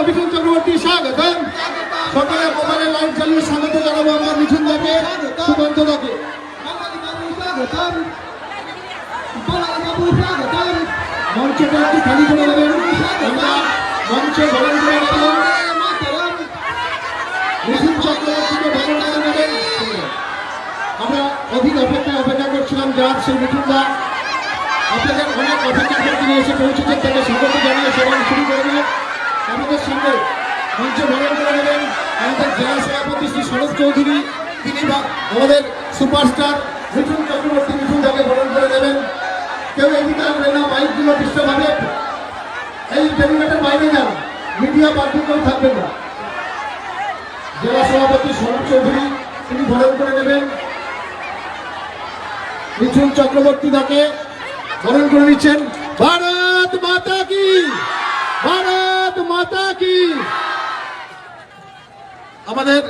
অভিষেক চক্রবর্তী স্বাগতম সকালে মোবাইলের লাইট চালিয়ে স্বাগত জানাব আমরা মিঠুন দাকে সুকান্ত দাকে মঞ্চটা একটু খালি করে দেবেন আমরা মঞ্চে আমরা অধিক অপেক্ষায় অপেক্ষা করছিলাম যার সেই মিঠুনদা। আপনাদের অনেক অপেক্ষা করে তিনি এসে পৌঁছেছেন। তাকে শুরু করে দিলেন। আমাদের সঙ্গে মঞ্চে বরণ করে নেবেন আমাদের শ্রী সুপারস্টার মিঠুন চক্রবর্তী মিঠুন করে নেবেন। কেউ এদিকে আসবেন না, মাইকগুলো ডিস্টার্ব হবে। এই বাইরে যান। মিডিয়া পার্টি থাকবেন না। জেলা সভাপতি শরৎ চৌধুরী, তিনি বরণ করে নেবেন। মিঠুন চক্রবর্তী তাকে করে নিচ্ছেন। ভারত মাতা কি? ভারত মাতা কি? আমাদের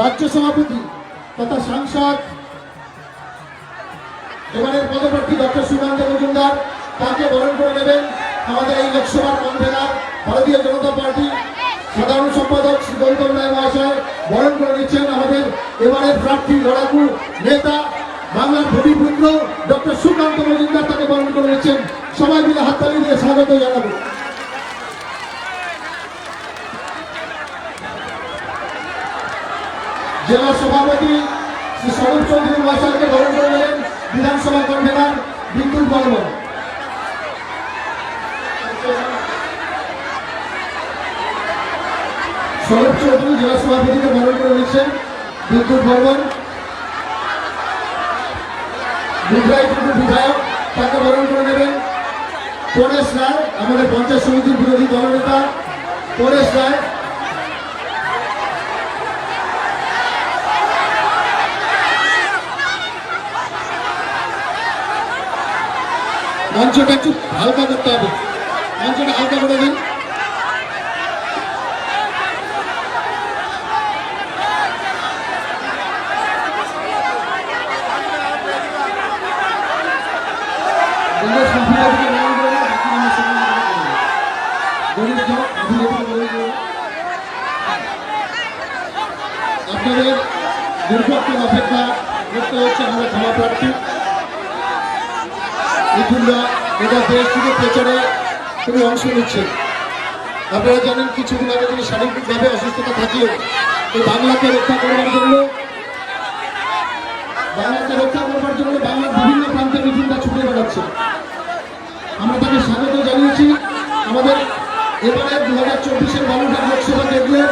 রাজ্য সভাপতি তথা সাংসদ, এবারের পদপ্রার্থী ডক্টর সুকান্ত মজুমদার। তাকে বরণ করে নেবেন আমাদের এই লোকসভার কনভেনার ভারতীয় জনতা পার্টি সাধারণ সম্পাদক শ্রী গৌতম রায় মহাশয় বরণ করে নিচ্ছেন আমাদের এবারের প্রার্থী লড়াকু নেতা বাংলার ভূমিপুত্র ডক্টর সুকান্ত মজুমদার তাকে বরণ করে নিচ্ছেন। সবাই মিলে হাততালি দিয়ে স্বাগত জানাব। জেলা সভাপতি শ্রী স্বরূপ চৌধুরী মহাশয়কে বরণ করে নেবেন বিধানসভা কনভেনার বিদ্যুৎ বর্মন। স্বরূপ চৌধুরী জেলা সভাপতিকে বরণ করে নিচ্ছেন বিদ্যুৎ বর্মন। বিধায়ক তাকে বরণ করে নেবেন। পরেশ রায়, আমাদের পঞ্চায়েত সমিতির বিরোধী দলনেতা পরেশ রায়। মঞ্চটা একটু হালকা করতে হবে। মঞ্চটা হালকা করে দিন গণেশ সম্প্রদায়কে বরণ করে দিন, বাকি মানুষ সম্মান করে দিন। গণেশ জন, অভিনেতা বরণ করে দিন। আপনাদের দীর্ঘক্ষণ অপেক্ষা করতে হচ্ছে আমাদের ক্ষমা প্রার্থী। মিঠুনরা গোটা দেশ থেকে প্রচারে তিনি অংশ নিচ্ছেন। আপনারা জানেন কিছুদিন আগে তিনি শারীরিকভাবে অসুস্থতা থাকলেও এই বাংলাকে রক্ষা করবার জন্য বাংলাকে রক্ষা করবার জন্য বাংলার বিভিন্ন প্রান্তে মিঠুনরা ছুটে বেড়াচ্ছে। আমরা তাকে স্বাগত জানিয়েছি। আমাদের এবারে দু হাজার চব্বিশের বালুরঘাট লোকসভা কেন্দ্রের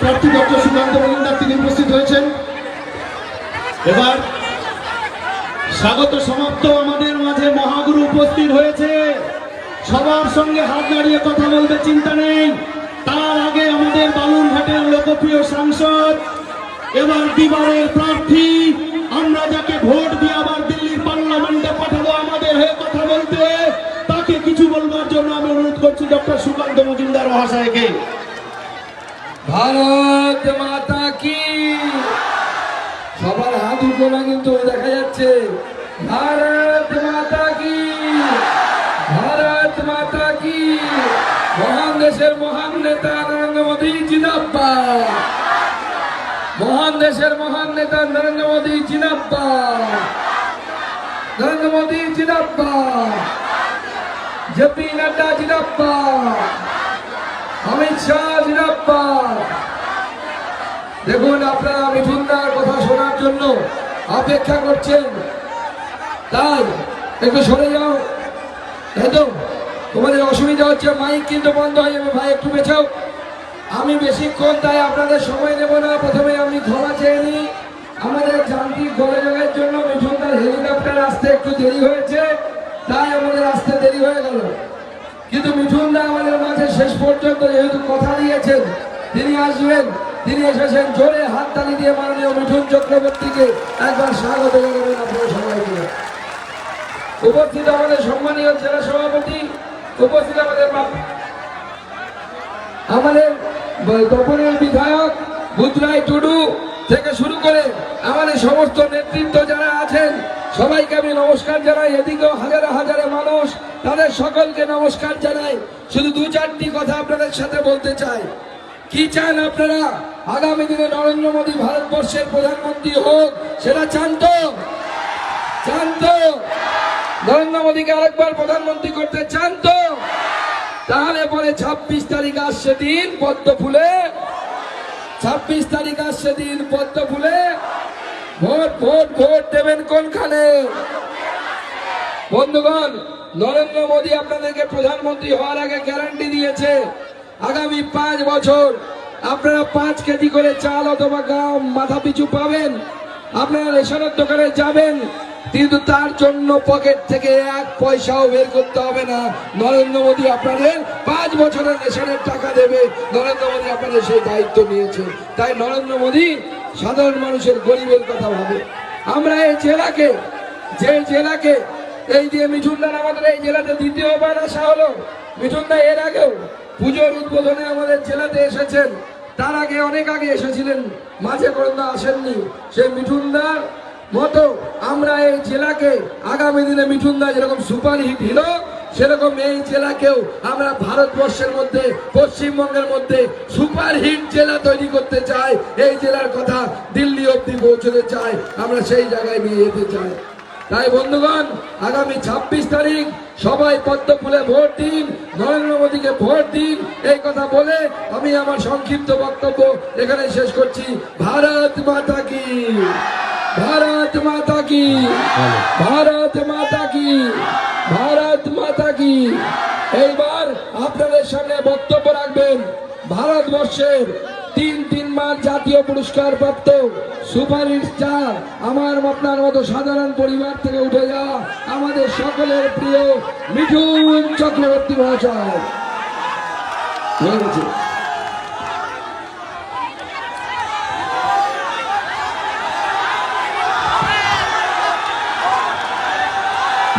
প্রার্থী ডক্টর সুকান্ত মজুমদার তিনি উপস্থিত হয়েছেন। এবার স্বাগত সমাপ্ত আমাদের মাঝে মহাগুরু উপস্থিত হয়েছে। সবার সঙ্গে হাত দাঁড়িয়ে কথা বলতে চিন্তা নেই। তার আগে আমাদের বালুরঘাটের লোকপ্রিয় সাংসদ, এবার দিবারের প্রার্থী, আমরা যাকে ভোট দিয়ে আবার দিল্লির পার্লামেন্টে পাঠাবো আমাদের হয়ে কথা বলতে, তাকে কিছু বলবার জন্য আমি অনুরোধ করছি ডক্টর সুকান্ত মজুমদার মহাশয়কে। ভারত মাতা কি? সবার হাত উঠল না কিন্তু দেখা যাচ্ছে। ভারত মাতা কি? ভারত মাতা কি? মহান দেশের মহান নেতা নরেন্দ্র মোদী জিনাব্বাদ মহান দেশের মহান নেতা নরেন্দ্র মোদী জিনাব্বাদ নরেন্দ্র মোদী জিনাব্বাদ জেপি নাড্ডা জিনাব্বাদ অমিত শাহ জিনাব্বাদ দেখুন আপনারা মিঠুনদার কথা শোনার জন্য অপেক্ষা করছেন। তাই একটু সরে যাও। তো তোমাদের অসুবিধা হচ্ছে মাইক কিন্তু বন্ধ হয়ে যাবে, ভাই, একটু বেছাও। আমি বেশিক্ষণ তাই আপনাদের সময় নেব না, প্রথমে আমি ক্ষমা চেয়ে নিই। আমাদের যান্ত্রিক গোলযোগের জন্য মিঠুনদার হেলিকপ্টার আসতে একটু দেরি হয়েছে, তাই আমাদের আসতে দেরি হয়ে গেল। কিন্তু মিঠুনদা আমাদের মাঝে শেষ পর্যন্ত যেহেতু কথা দিয়েছেন, তিনি আসবেন। তিনি এসেছেন জোরে হাততালি দিয়ে মাননীয় মিঠুন চক্রবর্তীকে একবার স্বাগত জানাবেন আপনারা সবাইকে। উপস্থিত আমাদের সম্মানীয় জেলা সভাপতি, উপস্থিত আমাদের আমাদের তপনের বিধায়ক বুধরাই টুডু থেকে শুরু করে আমাদের সমস্ত নেতৃত্ব যারা আছেন, সবাইকে আমি নমস্কার জানাই। এদিকেও হাজারে হাজারে মানুষ, তাদের সকলকে নমস্কার জানাই। শুধু দু চারটি কথা আপনাদের সাথে বলতে চাই। কি চান আপনারা? আগামী দিনে নরেন্দ্র মোদী ভারতবর্ষের প্রধানমন্ত্রী হোক, সেটা চান তো চান তো নরেন্দ্র মোদীকে আরেকবার প্রধানমন্ত্রী করতে চান তো তাহলে পরে ছাব্বিশ তারিখ আসছে দিন পদ্ম ফুলে। ছাব্বিশ তারিখ আসছে দিন পদ্ম ফুলে। ভোট ভোট ভোট দেবেন কোনখানে? বন্ধুগণ, নরেন্দ্র মোদী আপনাদেরকে প্রধানমন্ত্রী হওয়ার আগে গ্যারান্টি দিয়েছে। আগামী পাঁচ বছর আপনারা পাঁচ কেজি করে চাল অথবা গাম মাথা পিছু পাবেন। আপনারা রেশনের দোকানে যাবেন। কিন্তু তার জন্য পকেট থেকে এক পয়সাও বের করতে হবে না। নরেন্দ্র মোদী আপনাদের পাঁচ বছরের রেশনের টাকা দেবে। নরেন্দ্র মোদী আপনাদের সেই দায়িত্ব নিয়েছে। তাই নরেন্দ্র মোদী সাধারণ মানুষের গরিবের কথা ভাবে। আমরা এই জেলাকে, যে জেলাকে, এই যে মিঠুনদার আমাদের এই জেলাতে দ্বিতীয়বার আসা হলো। মিঠুনদা এর আগেও পুজোর উদ্বোধনে আমাদের জেলাতে এসেছেন। তার আগে অনেক আগে এসেছিলেন, মাঝে করন্দা আসেননি। সে মিঠুনদার মতো আমরা এই জেলাকে আগামী দিনে মিঠুনদা যেরকম সুপার হিট হিরো, সেরকম এই জেলাকেও আমরা ভারতবর্ষের মধ্যে, পশ্চিমবঙ্গের মধ্যে সুপার হিট জেলা তৈরি করতে চাই। এই জেলার কথা দিল্লি অব্দি পৌঁছতে চাই। আমরা সেই জায়গায় নিয়ে যেতে চাই। তাই বন্ধুগণ আগামী ছাব্বিশ তারিখ সবাই পদ্ম ফুলে ভোট দিন নরেন্দ্র মোদীকে ভোট দিন। এই কথা বলে আমি আমার সংক্ষিপ্ত বক্তব্য এখানে শেষ করছি। ভারত মাতা কি? ভারত মাতা কি? ভারত মাতা কি? ভারত মাতা কি? এইবার আপনাদের সামনে বক্তব্য রাখবেন ভারতবর্ষের তিন তিন মাস জাতীয় পুরস্কার প্রাপ্ত সুপার স্টার আমার আপনার মতো সাধারণ পরিবার থেকে উঠে যাওয়া আমাদের সকলের প্রিয় মিঠুন চক্রবর্তী মহাশয়। হয়ে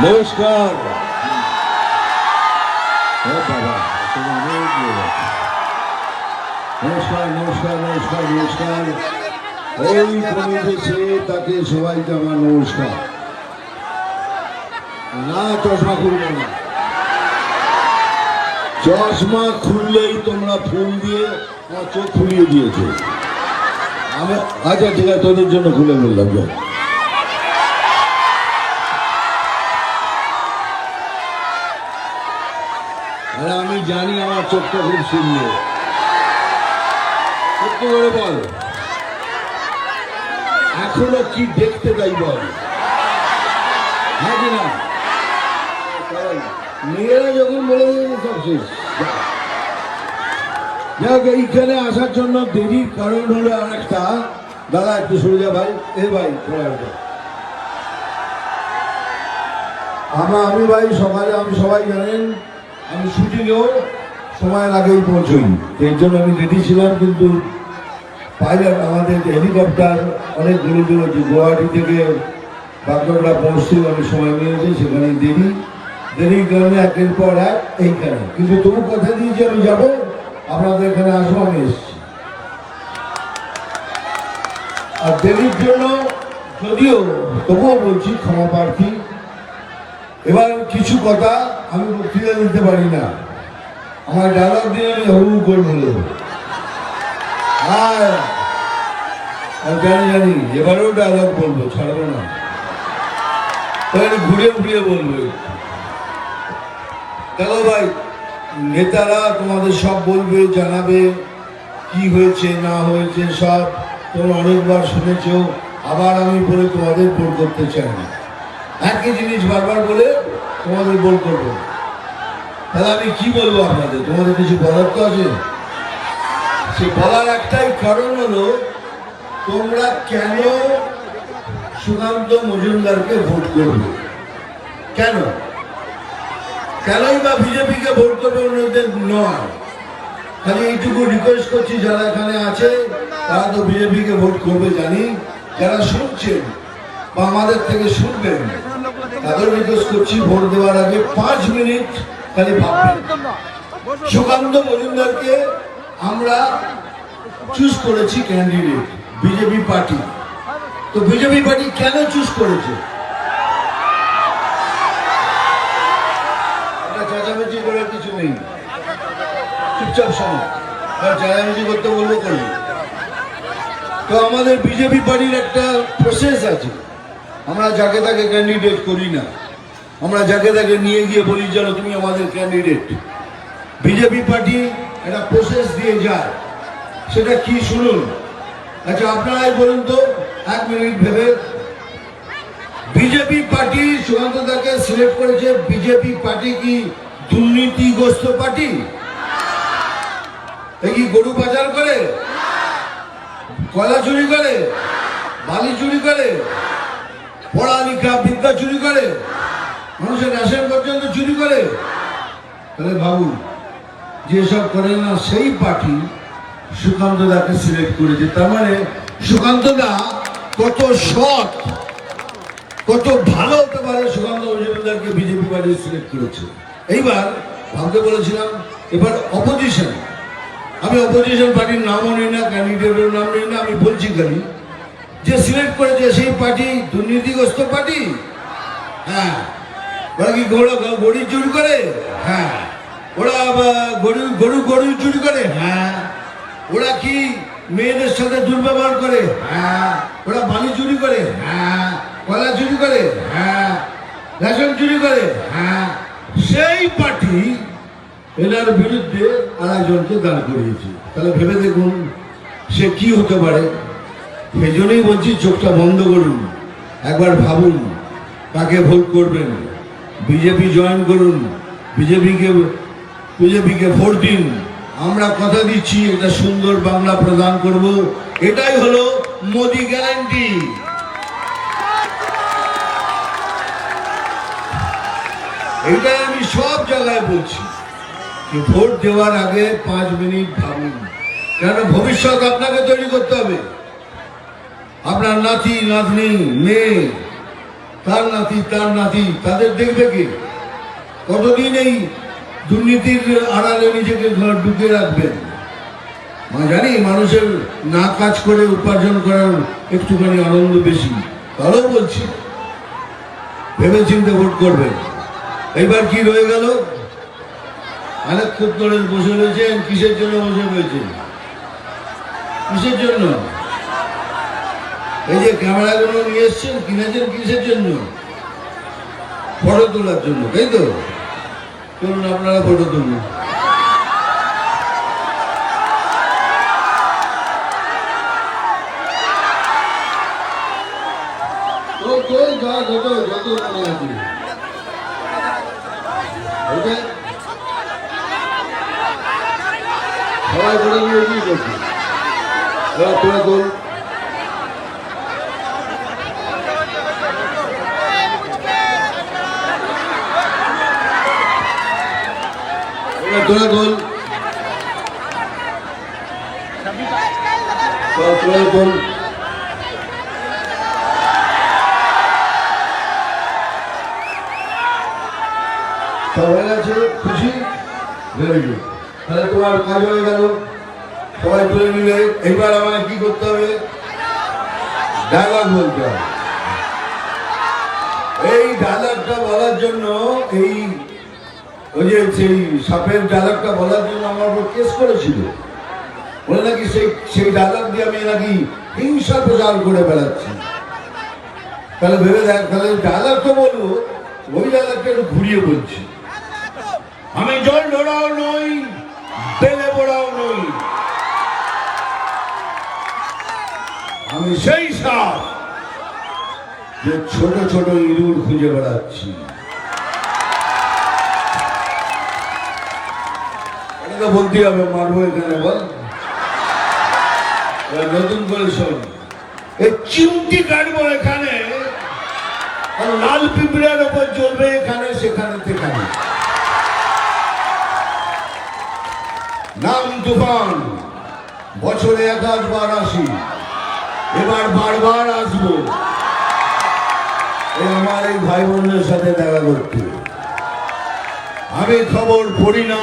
নমস্কার। নমস্কার নমস্কার নমস্কার নমস্কার। ওই কমিটেছে তাকে সবাইকে আমার নমস্কার। না, চশমা খুলবে না। চশমা খুললেই তোমরা ফুল দিয়ে আমার চোখ খুলিয়ে দিয়েছ। আমি আচ্ছা ঠিক আছে, তোদের জন্য খুলে বললাম যাও। আরে, আমি জানি আমার চোখটা খুব সুন্দর। সত্য করে বল। এখনও কি দেখতে তাই বল? হ্যাঁ মেয়েরা যখন বলে শেষ। যাক, এইখানে আসার জন্য দেরির কারণ হলো আর একটা। দাদা, একটু সরে ভাই। এ ভাই আমরা আমি ভাই সকালে আমি সবাই জানেন, আমি শুটিংয়েও সময়ের আগেই পৌঁছই। এর জন্য আমি রেডি ছিলাম, কিন্তু পাইলট আমাদের হেলিকপ্টার অনেক দূরে দূরে গুয়াহাটি থেকে বাগডোগরা পৌঁছতে অনেক সময় নিয়েছে, সেখানে দেরি। দেরির কারণে একের পর এক এইখানে। কিন্তু তবু কথা দিয়েছি আমি যাব, আপনাদের এখানে আসব, আমি এসেছি। আর দেরির জন্য যদিও, তবুও বলছি ক্ষমা প্রার্থী। এবার কিছু কথা আমি বক্তৃতা দিতে পারি না। আমার ডায়লগ দিয়ে আমি হবু করে বলে আর আমি জানি জানি, এবারেও ডায়লগ বলব, ছাড়বো না। তাহলে ঘুরে ঘুরিয়ে বলব দেখো ভাই, নেতারা তোমাদের সব বলবে, জানাবে, কি হয়েছে, না হয়েছে, সব তোমরা অনেকবার শুনেছো। আবার আমি বলে তোমাদের বোর করতে চাই না। একই জিনিস বারবার বলে তোমাদের বল করব। তাহলে আমি কি বলব আপনাদের? তোমাদের কিছু বলার আছে? সে বলার একটাই কারণ হলো, তোমরা কেন সুকান্ত মজুমদারকে ভোট করবে? কেন? কেনই বা বিজেপিকে ভোট করবে অন্যদের নয়। খালি এইটুকু রিকোয়েস্ট করছি, যারা এখানে আছে, তারা তো বিজেপিকে ভোট করবে জানি। যারা শুনছেন বা আমাদের থেকে শুনবেন, তাদের রিকোয়েস্ট করছি ভোট দেওয়ার আগে পাঁচ মিনিট খালি ভাববেন। সুকান্ত মজুমদারকে আমরা চুজ করেছি ক্যান্ডিডেট বিজেপি পার্টি তো বিজেপি পার্টি কেন চুজ করেছে? চেঁচামেচি করার কিছু নেই। চুপচাপ শোনো। চেঁচামেচি করতে বলব করব তো আমাদের বিজেপি পার্টির একটা প্রসেস আছে। আমরা যাকে তাকে ক্যান্ডিডেট করি না। আমরা যাকে তাকে নিয়ে গিয়ে বলি যেন তুমি আমাদের ক্যান্ডিডেট বিজেপি পার্টি একটা প্রসেস দিয়ে যায়। সেটা কি শুনুন? আচ্ছা আপনারাই বলুন তো, এক মিনিট ভেবে। বিজেপি পার্টি, সুকান্ত দাকে সিলেক্ট করেছে। বিজেপি পার্টি কি দুর্নীতিগ্রস্ত পার্টি? কি গরু পাচার করে? কয়লা চুরি করে? বালি চুরি করে? পড়ালেখা বিদ্যা চুরি করে? মানুষের রেশন পর্যন্ত চুরি করে? তাহলে ভাবুন যেসব করে না, সেই পার্টি সুকান্ত দাকে সিলেক্ট করেছে। তার মানে সুকান্ত দা কত সৎ কত ভালো হতে পারে সুকান্ত মজুমদারকে বিজেপি পার্টি সিলেক্ট করেছে। এইবার ভাবতে বলেছিলাম, এবার অপোজিশন আমি অপোজিশন পার্টির নামও নিই না ক্যান্ডিডেটের নাম নিই না, আমি বলছি খালি যে সিলেক্ট করেছে সেই পার্টি, দুর্নীতিগ্রস্ত পার্টি হ্যাঁ ওরা কি গড়ি চুরি করে? হ্যাঁ। ওরা গরু গরু গরু চুরি করে। হ্যাঁ। ওরা কি মেয়েদের সাথে দুর্ব্যবহার করে? হ্যাঁ। ওরা বালি চুরি করে? হ্যাঁ। কয়লা চুরি করে? হ্যাঁ। রেশন চুরি করে? হ্যাঁ। সেই পার্টি এনার বিরুদ্ধে আরেকজনকে দাঁড় করিয়েছে। তাহলে ভেবে দেখুন সে কি হতে পারে? সেই জন্যই বলছি চোখটা বন্ধ করুন। একবার ভাবুন কাকে ভোট করবেন? বিজেপি জয়েন করুন। বিজেপিকে বিজেপিকে ভোট দিন। আমরা কথা দিচ্ছি একটা সুন্দর বাংলা প্রদান করব। এটাই হলো মোদি গ্যারান্টি। এটাই আমি সব জায়গায় বলছি। যে ভোট দেওয়ার আগে পাঁচ মিনিট ভাবুন। কেন? ভবিষ্যৎ আপনাকে তৈরি করতে হবে। আপনার নাতি, নাতনি, মেয়ে, তার নাতি তার নাতি, তাদের দেখবে কি? কতদিন এই দুর্নীতির আড়ালে নিজেকে ঘর ঢুকে রাখবেন। জানি মানুষের না কাজ করে উপার্জন করার একটুখানি আনন্দ বেশি, তারও বলছি। ভেবে চিন্তে ভোট করবেন। এইবার কি রয়ে গেল? অনেক খুব ধরে বসে রয়েছেন, কিসের জন্য বসে রয়েছেন? কিসের জন্য? এই যে ক্যামেরাগুলো নিয়ে এসছেন, কিনেছেন কিসের জন্য? ফটো তোলার জন্য, তাই তো? চলুন আপনারা ফটো তুলুন তোল সবাই করে নিয়ে কি করছি? তোরা তোল। এবার তোরা তোল তোরা তোরা তোল সব হয়ে গেছে, খুশি? তাহলে তোমার কাজ হয়ে গেল। সবাই তুলে নিলে। এইবার আমাকে কি করতে হবে? ডায়লগ বলতে হবে। এই ডায়লগটা বলার জন্য এই ওই যে সেই সাপের বলার জন্য আমার উপর কেস করেছিল। বলে নাকি সেই সেই দিয়ে আমি নাকি হিংসা প্রচার করে বেড়াচ্ছি। তাহলে ভেবে দেখ, তাহলে তো বলব, ওই একটু ঘুরিয়ে বলছি। আমি জল ঢোড়াও নই, বেলে নই। আমি সেই সাপ যে ছোট ছোট ইঁদুর খুঁজে বেড়াচ্ছি। এটা তো বলতে হবে মারবো এখানে, বল। নতুন করে শোন। এই চিমটি কাটবো এখানে লাল পিঁপড়ের ওপর জ্বলবে এখানে, সেখানে সেখানে। নাম তুফান, বছরে এক আধবার আসি। এবার বারবার আসব। আমার এই ভাই বোনদের সাথে দেখা করতে। আমি খবর পড়ি না।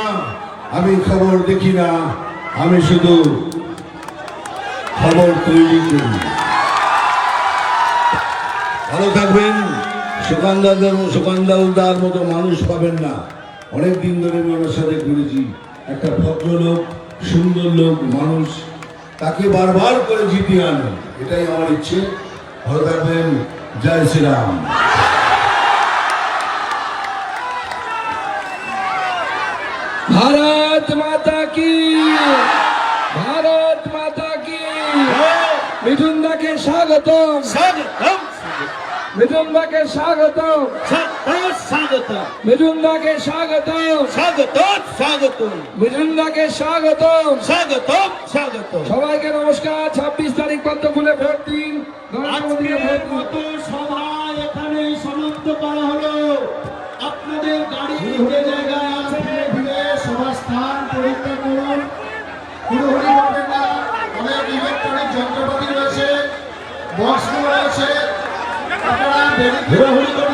আমি খবর দেখি না, আমি শুধু খবর তৈরি করি। ভালো থাকবেন সুকান্দাদের সুকান্দাউদার মতো মানুষ পাবেন না। অনেক দিন ধরে আমি ওনার সাথে ঘুরেছি। একটা ভদ্রলোক, সুন্দর লোক, মানুষ, তাকে বারবার করে জিতিয়ে আনো। এটাই আমার ইচ্ছে। ভালো থাকবেন। জয় শ্রীরাম। ভারত কি? ভারত মাতা কি? মিঠুন দাকে স্বাগতম। স্বাগতম। মিঠুন দাকে স্বাগতম স্বাগতম। মিঠুন দাকে স্বাগতম। স্বাগতম স্বাগতম। মিঠুন দাকে স্বাগতম। স্বাগতম স্বাগতম। সবাইকে নমস্কার। ছাব্বিশ তারিখ পর্যন্ত খুলে ভোট দিন। আজকের মতো সভা এখানেই সমাপ্ত করা হলো। আপনাদের গাড়ি জায়গায় করুন অনেক ইলেকট্রনিক যন্ত্রপাতি রয়েছে বক্সগুলো রয়েছে আপনারা দেরি করে